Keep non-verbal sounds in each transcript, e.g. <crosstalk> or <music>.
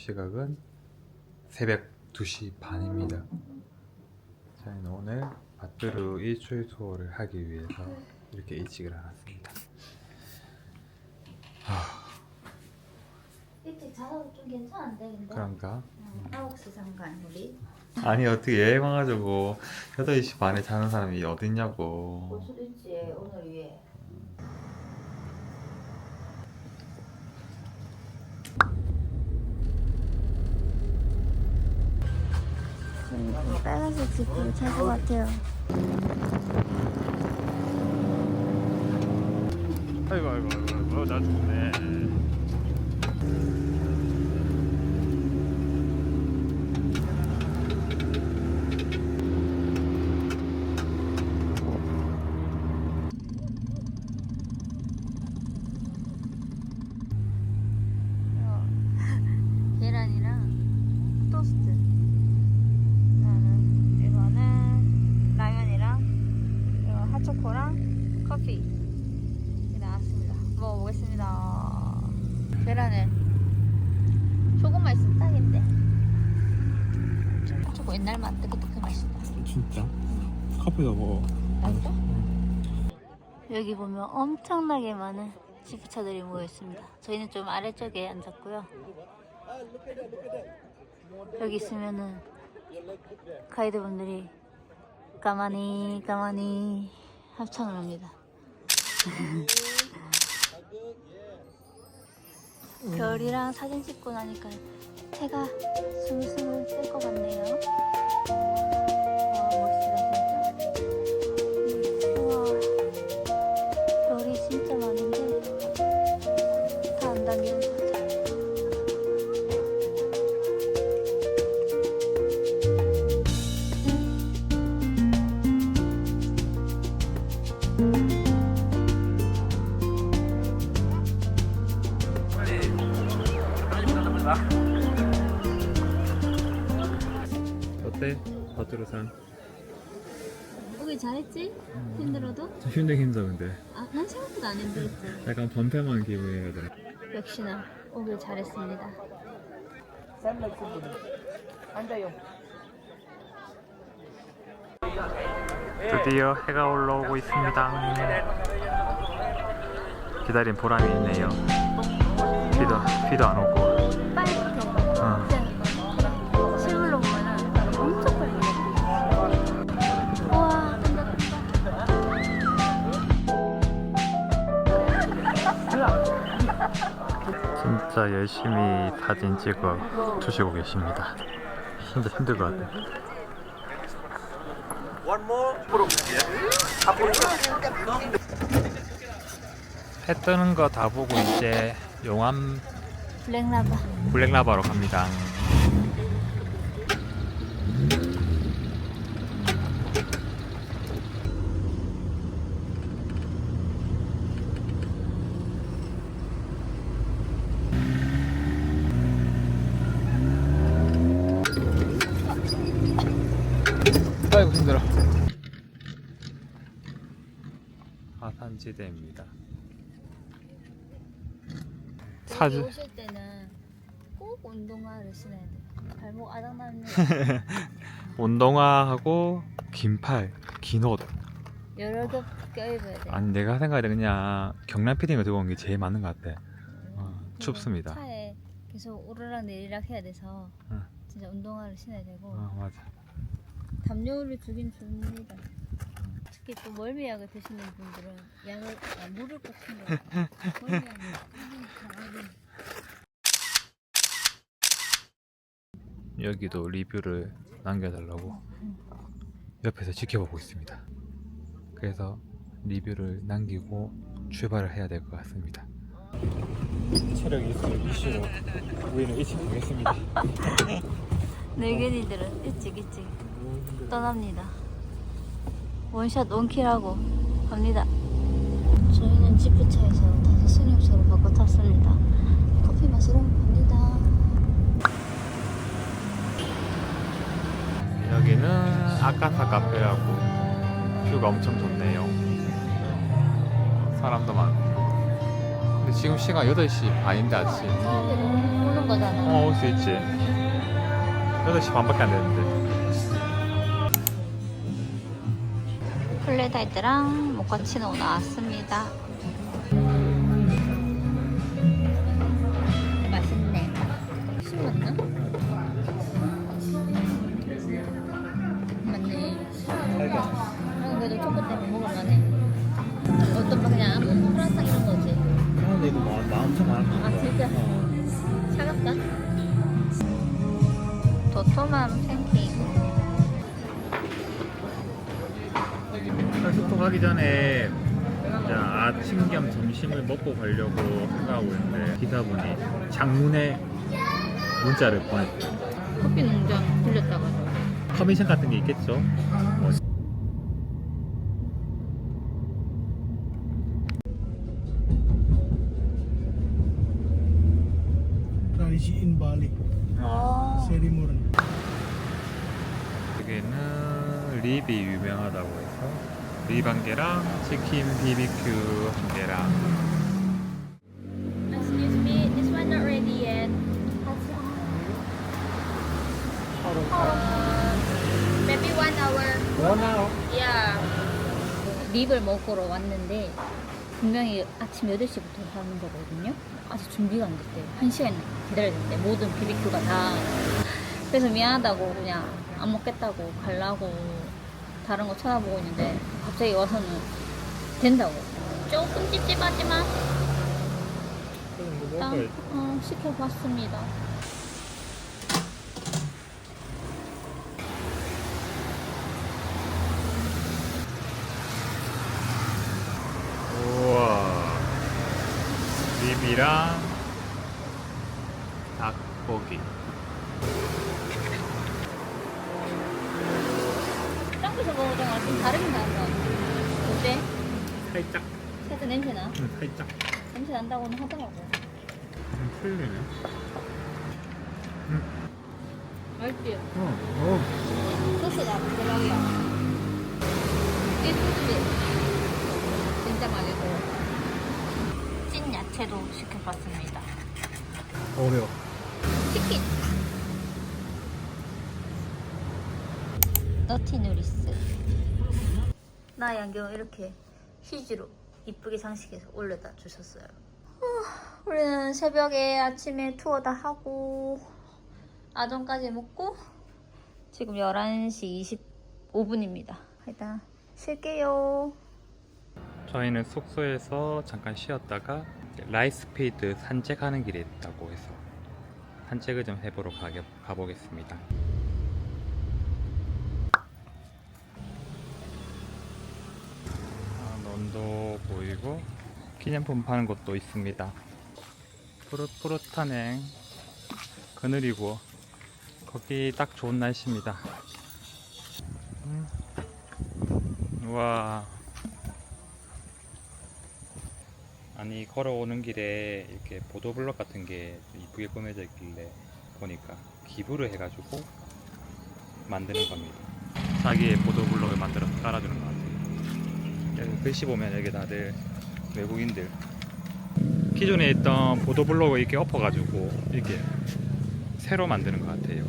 시각은 새벽 2시 반입니다. 저희는 오늘 바뚜르 일출 투어를 하기 위해서 이렇게 일찍 일어났습니다. 일찍 자도 좀 괜찮은데 근데 그런가? 응, 9시 상관 우리 아니 어떻게 여행 와가지고 8시 반에 자는 사람이 어딨냐고 볼 수도 있지 오늘 위에 빨간색 지프를 찾을 것 같아요. 아이고 아이고 아이고 나 죽네 계란이랑 토스트 나는 이거는 라면이랑 이거 핫초코랑 커피 이렇게 나왔습니다 먹어보겠습니다 계란을 조금만 있으면 딱인데 핫초코 옛날 맛 뜨끈뜨끈 맛있다 진짜? 커피도 먹어 맛있어? 여기 보면 엄청나게 많은 지프차들이 모여 있습니다. 저희는 좀 아래쪽에 앉았고요. 여기 있으면은 가이드분들이 가만히 가만히 합창을 합니다. <laughs> 별이랑 사진 찍고 나니까 해가 스물스물 뜰 것 같네요. 생각보다 안 힘들었어. 약간 번패만 기분이야 돼 역시나 오길 잘했습니다. 드디어 해가 올라오고 있습니다. 기다린 보람이 있네요. 비도 비도 안 오고. 빨갛게. 어. 진짜 열심히 사진 찍어 주시고 계십니다. 진짜 힘들 것 같아. 해 뜨는 거 다 보고 이제 용암 블랙라바. 블랙라바로 갑니다. 아이고 힘들어. 하산지대입니다. 여기 사진 오실 때는 꼭 운동화를 신어야 돼. 발목 아작나는 <laughs> 운동화하고 긴팔, 긴 옷. 여러 겹 껴입어야 돼. 아니 내가 생각할 때 그냥 경남 피딩을 들고 온 게 제일 맞는 것 같아. 어, 춥습니다. 차에 계속 오르락 내리락 해야 돼서 응. 진짜 운동화를 신어야 되고 어 맞아. 담요를 주긴 줍니다. 특히 또 멀미약을 드시는 분들은 약을 아, 물을 꼭 챙겨요. 여기도 리뷰를 남겨달라고 옆에서 지켜보고 있습니다. 그래서 리뷰를 남기고 출발을 해야 될 것 같습니다. 체력 일수록 이슈로 우리는 일찍 가겠습니다. <laughs> 늙은이들은 일찍 일찍 떠납니다. 원샷 원킬하고 갑니다. 저희는 지프차에서 다시 승용차로 바꿔 탔습니다. 커피 마시러 갑니다. 여기는 아카타 카페라고 뷰가 엄청 좋네요. 사람도 많고. 근데 지금 시간 8시 반인데 아침. 오는 거잖아. 어, 올 수 있지. 8시 반밖에 안 되는데. 플레다이드랑 모카치노 나왔습니다. 맛있네. 씹었나? 맞네. 아, 그래도 초코 때문에 먹을만해. 어떤 막 그냥 프랑스 이런 거지. 근데 이거 마, 마 엄청 많아. 아 진짜? 차갑다? 도톰한 팬케이크. 가기 전에 자, 아침 겸 점심을 먹고 가려고 생각하고 있는데 기사분이 장문의 문자를 보냈어요. 커피 농장 들렸다가. 커미션 같은 게 있겠죠? 뭐 tradisi in Bali, 아. 여기는 립이 유명하다고 해 서립한 개랑 치킨 BBQ 한 개랑 Excuse me, this one not ready yet. Maybe one hour. One hour. Yeah. 립을 먹으러 왔는데 분명히 아침 8시부터 하는 거거든요. 아직 준비가 안 됐대요. 1시간 기다려야 된대. 모든 BBQ가 다. 그래서 미안하다고 그냥 안 먹겠다고 가려고 다른 거 찾아보고 있는데 갑자기 와서는 된다고. 조금 찝찝하지만 일단 어, 시켜봤습니다. 우와 립이랑 닭고기 먹은 거랑 좀 다르긴 다른가. 어때? 살짝 살짝 냄새 나? 음, 살짝 냄새 난다고는 하더라고. 좀 틀리네 맛있지? 어, 어. 소스가 대박이야. 이 소스지? 진짜 맛있고. 찐 야채도 시켜봤습니다. 어려워 치킨. 너티 누리스. 나 양경 이렇게 휴지로 이쁘게 장식해서 올려다 주셨어요. 후, 우리는 새벽에 아침에 투어 다 하고 아점까지 먹고 지금 11시 25분입니다. 일단 쉴게요. 저희는 숙소에서 잠깐 쉬었다가 라이스피드 산책하는 길에 있다고 해서 산책을 좀 해보러 가게, 가보겠습니다. 아, 논도 보이고 기념품 파는 곳도 있습니다. 푸릇푸릇한 그늘이고 거기 딱 좋은 날씨입니다. 음. 우와 아니 걸어오는 길에 이렇게 보도블럭 같은 게 이쁘게 꾸며져 있길래 보니까 기부를 해가지고 만드는 겁니다. 자기의 보도블럭을 만들어서 깔아주는 것 같아요. 여기 글씨 보면 여기 다들 외국인들 기존에 있던 보도블럭을 이렇게 엎어가지고 이렇게 새로 만드는 것 같아요.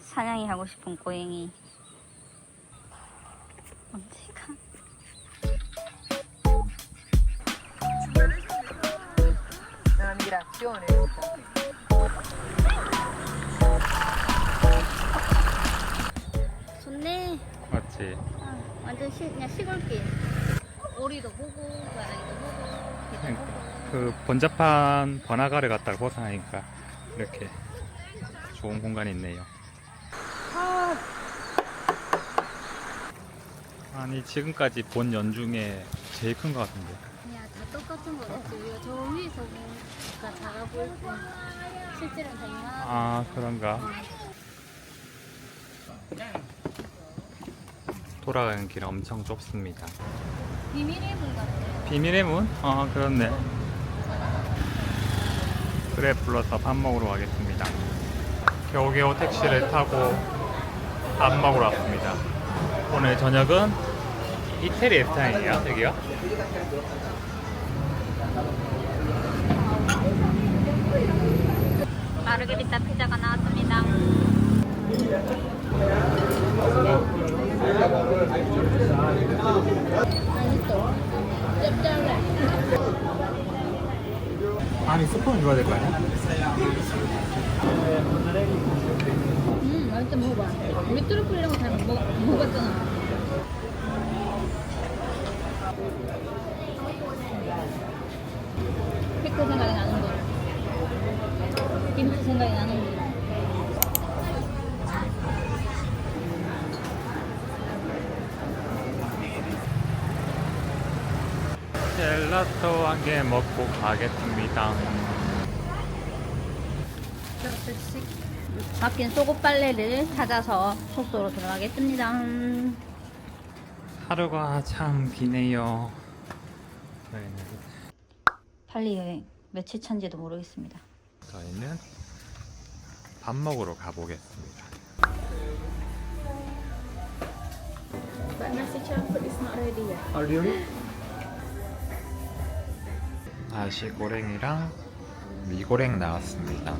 사냥이 하고 싶은 고양이. 언제가? migrazione. 좋네. 맞지? 아, 완전 시, 그냥 시골길. 오리도 보고, 고양이도 보고, 개도 그러니까. 보고. 그 번잡한 번화가를 갔다가 벗어나니까 이렇게 좋은 공간이 있네요. 아니 지금까지 본 연 중에 제일 큰 것 같은데. 그냥 다 똑같은 거 같지. 우리가 저 위에서 보니까 작아 보일 뿐. 실제로는 다 이만하다. 아 그런가? 돌아가는 길 엄청 좁습니다. 비밀의 문 같아. 비밀의 문? 아 그렇네. 그래 불러서 밥 먹으러 가겠습니다. 겨우겨우 택시를 타고 밥 먹으러 왔습니다. 오늘 저녁은 이태리 스타일이야 여기가? 마르게리타 피자가 나왔습니다. 아니 스프는 줘야 될 거 아니야? 음, 맛있다 먹어봐. 우리 트러플 이런 거잘 먹, 먹었잖아. 피클 생각이 나는 거. 김치 생각이 나는 거. 젤라또 한 개 먹고 가겠습니다. 바뀐 속옷 빨래를 찾아서 숙소로 들어가겠습니다. 하루가 참 기네요. 저희는, 팔리 여행 며칠 차인지도 모르겠습니다. 저희는 밥 먹으러 가보겠습니다. 다시 고랭이랑 미고랭 나왔습니다.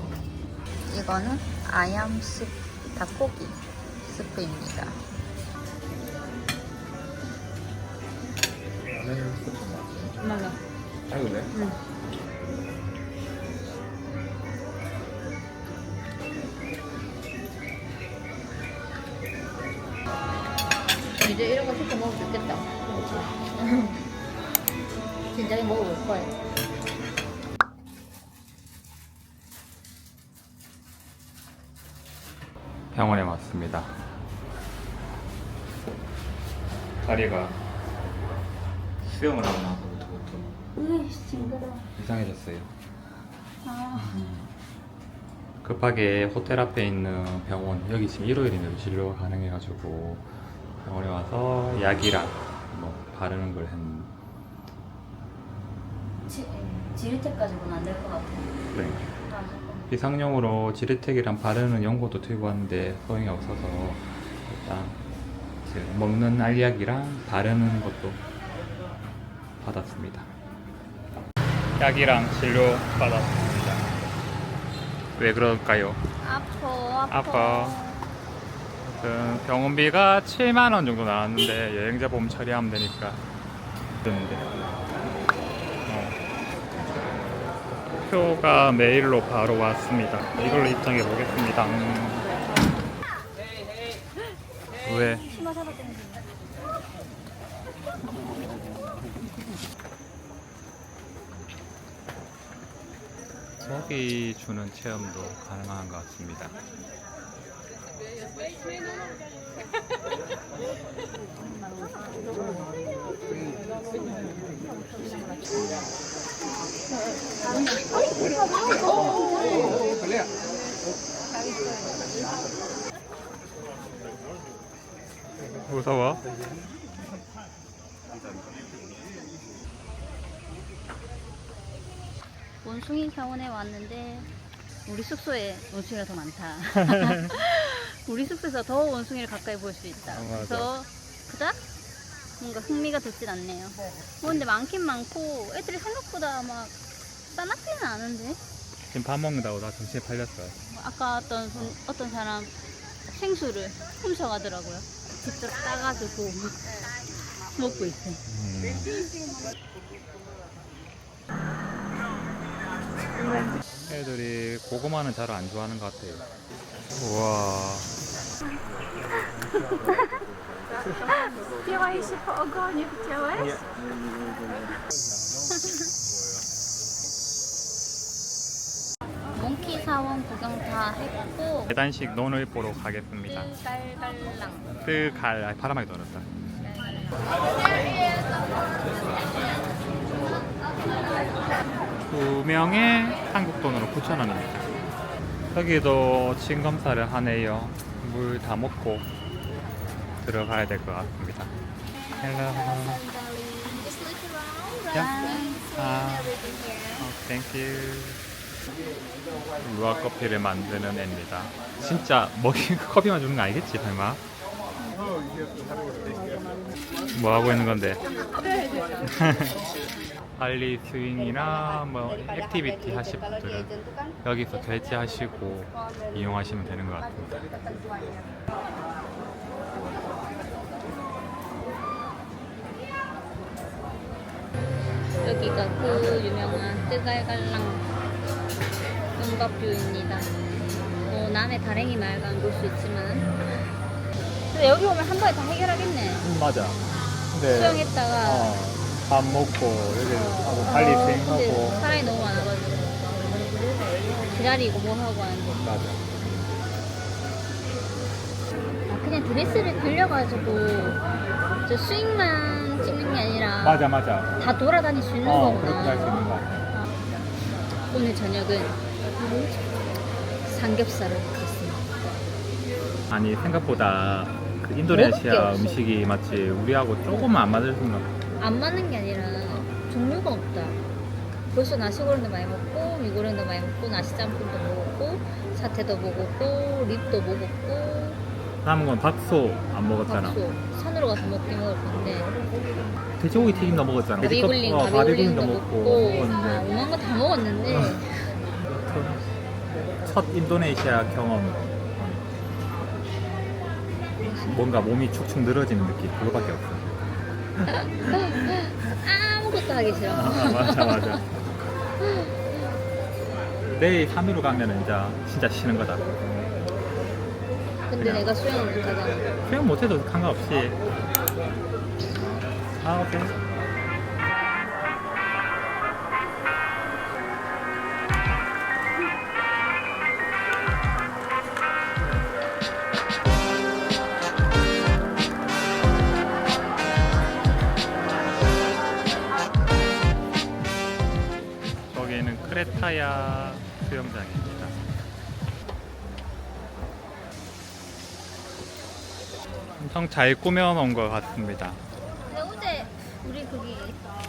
이거는 아얌스 닭고기 스프입니다. 맞아. 아 그래? 이 다리가 수영을 하고 나서부터 으이, 징그러. 이상해졌어요. 아, 급하게 호텔 앞에 있는 병원 여기 지금 일요일인데도 진료 가능해가지고 병원에 와서 약이랑 뭐 바르는 걸 했는데 지, 지릴 때까지는 안 될 것 같아요. 네. 비상용으로 지르텍이랑 바르는 연고도 들고 왔는데 소용이 없어서 일단 이제 먹는 알약이랑 바르는 것도 받았습니다. 약이랑 진료 받았습니다. 왜 그럴까요? 아파, 아파. 그 병원비가 7만 원 정도 나왔는데 여행자 보험 처리하면 되니까 드는데 어. 표가 메일로 바로 왔습니다. 이걸로 입장해 보겠습니다. 음. 왜? 치마 잡았다는 먹이 주는 체험도 가능한 것 같습니다. <laughs> 무서워? 원숭이 사원에 왔는데 우리 숙소에 원숭이가 더 많다. <laughs> 우리 숙소에서 더 원숭이를 가까이 볼 수 있다. 어, 맞아. 그래서 그닥 뭔가 흥미가 돋진 않네요. 뭐 근데 많긴 많고 애들이 생각보다 막 싸납지는 않은데 지금 밥 먹는다고 나 정신이 팔렸어요. 아까 어떤 분- 어떤 사람 생수를 훔쳐가더라고요. 직접 따가지고 먹고 있어. 애들이 고구마는 잘 안 좋아하는 것 같아요. 우와. Po ogonie, chciałaś? 몽키 사원 구경 다 했고 계단식 논을 보러 가겠습니다. 깔깔랑 뜨갈 아, 바람하게 떨었다. 두 명에 한국 돈으로 9천 원입니다. 여기도 침 검사를 하네요. 물 다 먹고 들어가야 될 것 같습니다. 헬로. 아, 땡큐. 루아 커피를 만드는 애입니다. 진짜 먹이 <laughs> 커피만 주는 거 아니겠지, 설마? 뭐 하고 있는 건데? <laughs> 발리 스윙이나 뭐 액티비티 하실 분들은 여기서 결제하시고 이용하시면 되는 것 같습니다. 여기가 그 유명한 뜨갈갈랑 용박뷰입니다. 뭐 남의 다랭이 말간 볼수 있지만 근데 여기 오면 한 번에 다 해결하겠네. 맞아. 근데 수영했다가 어, 밥 먹고 여기 하고 발리 어, 근데 스윙하고 사람이 너무 많아가지고 기다리고 뭐 하고 하는데 맞아. 아, 그냥 드레스를 빌려가지고 저 스윙만 찍는 게 아니라 맞아 맞아. 다 돌아다닐 수 있는 어 거구나. 그렇게 할 수 있는 것 같아. 오늘 저녁은 삼겹살을 먹겠습니다. 아니 생각보다 그 인도네시아 없어. 음식이 마치 우리하고 조금만 안 맞을 생각. 안 맞는 게 아니라 종류가 없다. 벌써 나시고랭도 많이 먹고 미고랭도 많이 먹고 나시짬뽕도 먹었고 사태도 먹었고 립도 먹었고 남은 건 밥소 안 먹었잖아. 밥소 산으로 가서 먹긴 먹을 건데 돼지고기 튀김도 먹었잖아. 바비굴링 어, 바비굴링도 먹고 먹고 아, 먹었는데 오만 거다 먹었는데 첫 인도네시아 경험 뭔가 몸이 축축 늘어지는 느낌 그거밖에 없어. <laughs> 아무것도 하기 싫어. 아, 맞아 맞아. <laughs> 내일 3위로 가면 이제 진짜 쉬는 거다. 근데 내가 수영을 못하잖아. 수영 못해도 상관없이. 아 오케이. 엄청 잘 꾸며놓은 것 같습니다. 근데 어제 우리 거기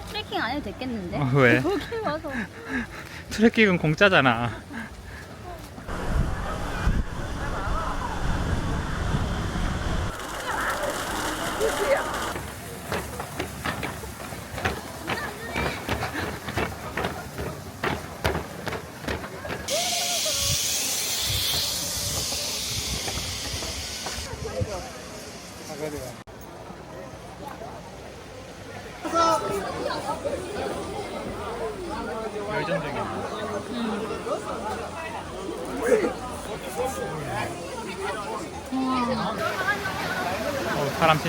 트레킹 안 해도 됐겠는데? 어, 왜? <laughs> 여기 와서 트레킹은 공짜잖아.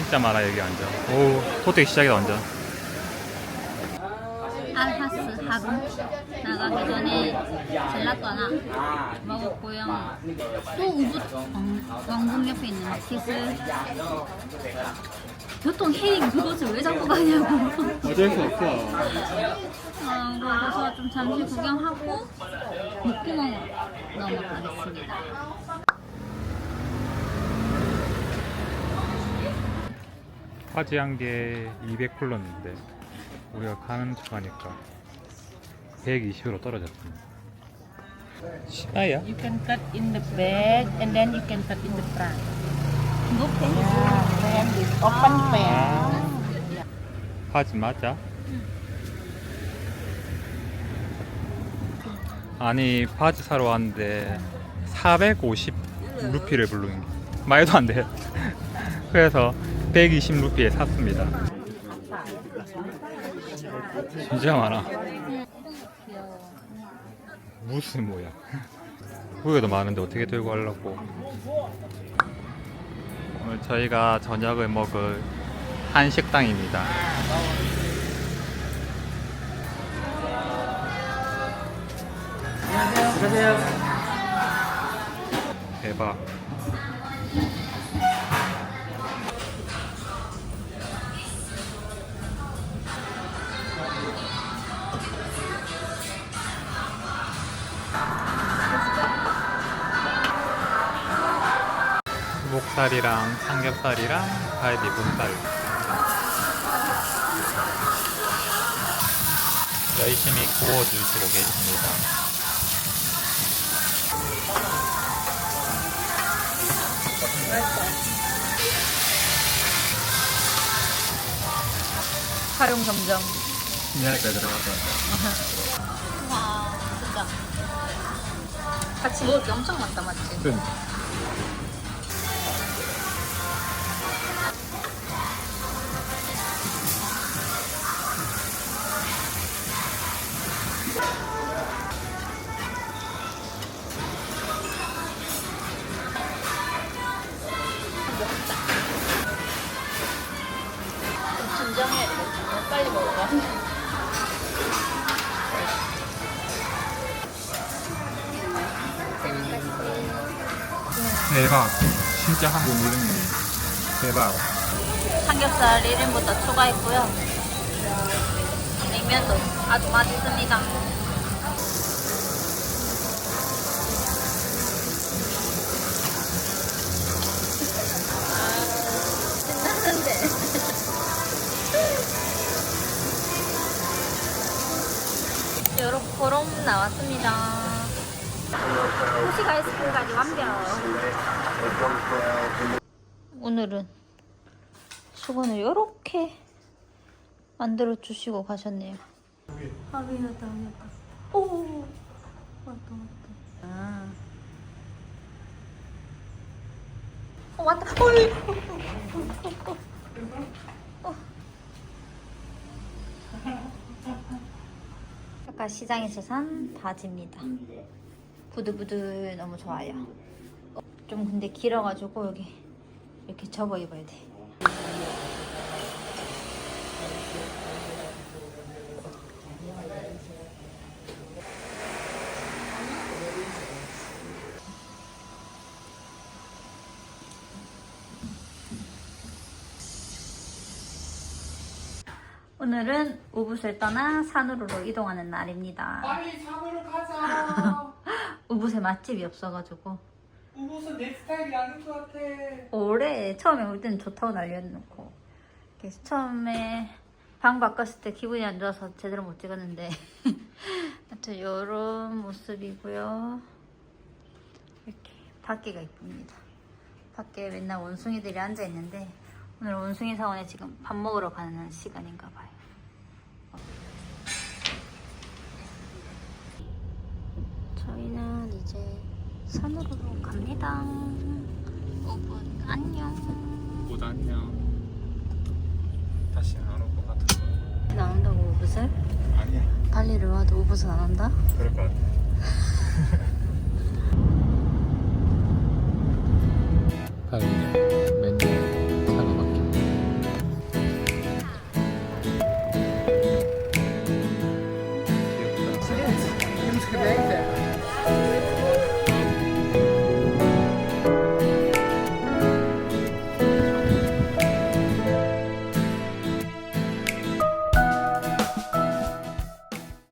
진짜 많아 여기 완전. 오, 호텔 시작이다 완전. 알하스 하루 나가기 전에 젤라또 하나 먹었고요. 또 우붓 왕- 왕궁 옆에 있는 마켓을 보통 헤링 그것을 왜 자꾸 가냐고. 어쩔 수 없어. 어, 그래서 좀 잠시 구경하고 목구멍으로 넘어가겠습니다. 화지 한개 200쿨러인데 우리가 가는 척 하니까 120으로 떨어졌습니다. 시나야? You can cut in the back and then you can cut in the front. 높게 Yeah, then this open fan. 아, 화지 맞아? 아니 바지 사러 왔는데 450 루피를 부르는 게 말도 안 돼. 그래서 120 루피에 샀습니다. 진짜 많아. 무슨 뭐야? 후회도 많은데 어떻게 들고 가려고? 오늘 저희가 저녁을 먹을 한식당입니다. 대박. 목살이랑 삼겹살이랑 갈비 분살 열심히 구워주시고 계십니다. 촬영 점정. 미안하니까 들어갔다. 와, 진짜. 같이 먹을 게 엄청 많다, 맞지? 그 대박. 진짜 한국 물냉면. 대박. 삼겹살 1인부터 추가했고요. 냉면도 아주 맛있습니다. 여러 보름 <laughs> 나왔습니다. 호식 아이스크림까지 완벽. 오늘은 수건을 이렇게 만들어 주시고 가셨네요. 아 미안하다 미안하다. 오 왔다 왔다. 아. 어 왔다. 어이. 어. 아까 시장에서 산 바지입니다. 부들부들 너무 좋아요. 어, 좀 근데 길어가지고 여기 이렇게 접어 입어야 돼. 오늘은 우붓을 떠나 산으로 이동하는 날입니다. 우붓에 맛집이 없어가지고. 우붓은 내 스타일이 아닌 것 같아. 올해 처음에 올 때는 좋다고 난리였놓고. 그래서 처음에 방 바꿨을 때 기분이 안 좋아서 제대로 못 찍었는데. <laughs> 하여튼 이런 모습이고요. 이렇게 밖에가 이쁩니다. 밖에 맨날 원숭이들이 앉아 있는데 오늘 원숭이 사원에 지금 밥 먹으러 가는 시간인가 봐요 저희는 이제 산으로 갑니다 5분 안녕 못 안녕. 다시 안올 것 같은 나온다고 우붓을? 거. 아니야. 발리를 와도 우붓은 안 한다? 그럴 것 같아. <laughs>